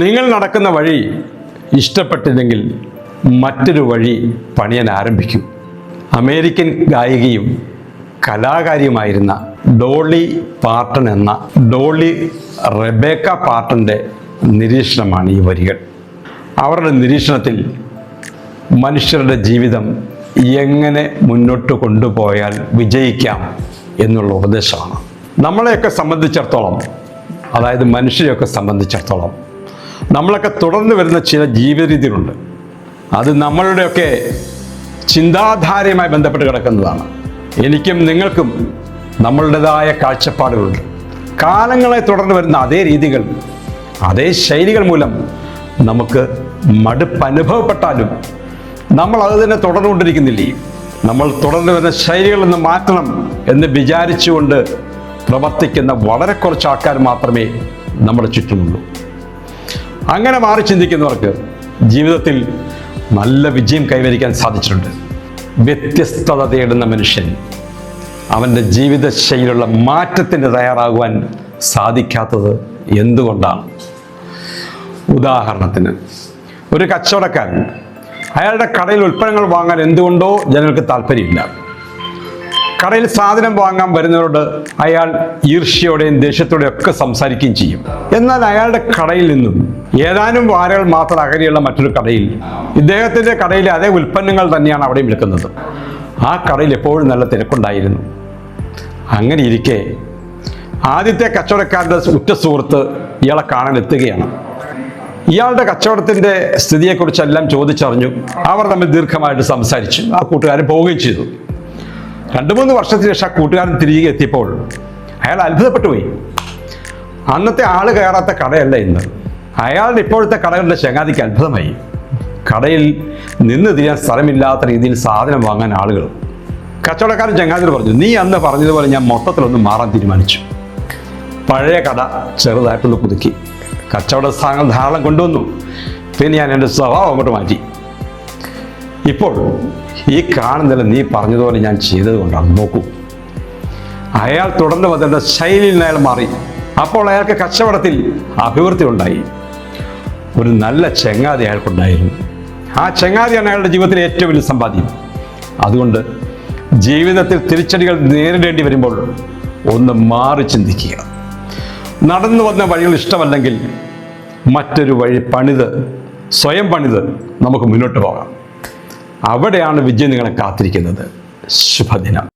നിങ്ങൾ നടക്കുന്ന വഴി ഇഷ്ടപ്പെട്ടില്ലെങ്കിൽ മറ്റൊരു വഴി പണിയാൻ ആരംഭിക്കും. അമേരിക്കൻ ഗായികയും കലാകാരിയുമായിരുന്ന ഡോളി പാർട്ടൺ എന്ന ഡോളി റെബേക്ക പാർട്ടന്റെ നിരീക്ഷണമാണ് ഈ വരികൾ. അവരുടെ നിരീക്ഷണത്തിൽ മനുഷ്യരുടെ ജീവിതം എങ്ങനെ മുന്നോട്ട് കൊണ്ടുപോയാൽ വിജയിക്കാം എന്നുള്ള ഉപദേശമാണ്. നമ്മളെയൊക്കെ സംബന്ധിച്ചിടത്തോളം അതായത് മനുഷ്യരെയൊക്കെ സംബന്ധിച്ചിടത്തോളം നമ്മളൊക്കെ തുടർന്ന് വരുന്ന ചില ജീവിത രീതികളുണ്ട് അത് നമ്മളുടെയൊക്കെ ചിന്താധാരയുമായി ബന്ധപ്പെട്ട് കിടക്കുന്നതാണ്. എനിക്കും നിങ്ങൾക്കും നമ്മളുടേതായ കാഴ്ചപ്പാടുകളുണ്ട്. കാലങ്ങളെ തുടർന്ന് വരുന്ന അതേ രീതികൾ അതേ ശൈലികൾ മൂലം നമുക്ക് മടുപ്പ് അനുഭവപ്പെട്ടാലും നമ്മൾ അത് തന്നെ തുടർന്നുകൊണ്ടിരിക്കുന്നില്ലേ? നമ്മൾ തുടർന്ന് വരുന്ന ശൈലികളിൽ നിന്ന് മാറ്റണം എന്ന് വിചാരിച്ചുകൊണ്ട് പ്രവർത്തിക്കുന്ന വളരെ കുറച്ച് ആൾക്കാർ മാത്രമേ നമ്മുടെ ചുറ്റുമുള്ളൂ. അങ്ങനെ മാറി ചിന്തിക്കുന്നവർക്ക് ജീവിതത്തിൽ നല്ല വിജയം കൈവരിക്കാൻ സാധിച്ചിട്ടുണ്ട്. വ്യത്യസ്തത തേടുന്ന മനുഷ്യൻ അവന്റെ ജീവിത ശൈലിയിലുള്ള മാറ്റത്തിന് തയ്യാറാകുവാൻ സാധിക്കാത്തത് എന്തുകൊണ്ടാണ്? ഉദാഹരണത്തിന് ഒരു കച്ചവടക്കാരൻ അയാളുടെ കടയിൽ ഉൽപ്പന്നങ്ങൾ വാങ്ങാൻ എന്തുകൊണ്ടോ ജനങ്ങൾക്ക് താല്പര്യമില്ല. കടയിൽ സാധനം വാങ്ങാൻ വരുന്നവരോട് അയാൾ ഈർഷ്യയോടെയും ദേഷ്യത്തോടെയും ഒക്കെ സംസാരിക്കുകയും ചെയ്യും. എന്നാൽ അയാളുടെ കടയിൽ നിന്നും ഏതാനും വാരകൾ മാത്രം അകലെയുള്ള മറ്റൊരു കടയിൽ ഇദ്ദേഹത്തിന്റെ കടയിലെ അതേ ഉൽപ്പന്നങ്ങൾ തന്നെയാണ് അവിടെയും വിൽക്കുന്നത്. ആ കടയിൽ എപ്പോഴും നല്ല തിരക്കുണ്ടായിരുന്നു. അങ്ങനെ ഇരിക്കെ ആദ്യത്തെ കച്ചവടക്കാരുടെ ഉറ്റ സുഹൃത്ത് ഇയാളെ കാണാൻ എത്തുകയാണ്. ഇയാളുടെ കച്ചവടത്തിന്റെ സ്ഥിതിയെക്കുറിച്ചെല്ലാം ചോദിച്ചറിഞ്ഞു. അവർ തമ്മിൽ ദീർഘമായിട്ട് സംസാരിച്ചു. ആ കൂട്ടുകാരൻ പോവുകയും ചെയ്തു. രണ്ട് മൂന്ന് വർഷത്തിന് ശേഷം കൂട്ടുകാരൻ തിരികെ എത്തിയപ്പോൾ അയാൾ അത്ഭുതപ്പെട്ടു പോയി അന്നത്തെ ആൾ കയറാത്ത കടയല്ല ഇന്ന്. അയാളുടെ ഇപ്പോഴത്തെ കടകളുടെ ചങ്ങാതിക്ക് അത്ഭുതമായി. കടയിൽ നിന്ന് തിരിയാൻ സ്ഥലമില്ലാത്ത രീതിയിൽ സാധനം വാങ്ങാൻ ആളുകൾ. കച്ചവടക്കാരൻ ചങ്ങാതി പറഞ്ഞു നീ അന്ന് പറഞ്ഞതുപോലെ ഞാൻ മൊത്തത്തിലൊന്ന് മാറാൻ തീരുമാനിച്ചു. പഴയ കട ചെറുതായിട്ടൊന്ന് പുതുക്കി. കച്ചവട സ്ഥാനങ്ങൾ ധാരാളം കൊണ്ടുവന്നു. പിന്നെ ഞാൻ എന്റെ സ്വഭാവം അങ്ങോട്ട് മാറ്റി. ഇപ്പോൾ ഈ കാണുന്നില്ല നീ പറഞ്ഞതുപോലെ ഞാൻ ചെയ്തത് കൊണ്ടാണ്. നോക്കൂ. അയാൾ തുടർന്ന് വന്നിട്ട് ശൈലിയിൽ നിന്ന് അയാൾ മാറി. അപ്പോൾ അയാൾക്ക് കച്ചവടത്തിൽ അഭിവൃദ്ധി ഉണ്ടായി. ഒരു നല്ല ചെങ്ങാതി അയാൾക്കുണ്ടായിരുന്നു. ആ ചെങ്ങാതിയാണ് അയാളുടെ ജീവിതത്തിലെ ഏറ്റവും വലിയ സമ്പാദ്യം. അതുകൊണ്ട് ജീവിതത്തിൽ തിരിച്ചടികൾ നേരിടേണ്ടി വരുമ്പോൾ ഒന്ന് മാറി ചിന്തിക്കുക. നടന്നു വന്ന വഴികൾ ഇഷ്ടമല്ലെങ്കിൽ മറ്റൊരു വഴി പണിത് സ്വയം പണിത് നമുക്ക് മുന്നോട്ട് പോകാം. അവിടെയാണ് വിജയം നിങ്ങളെ കാത്തിരിക്കുന്നത്. ശുഭദിനം.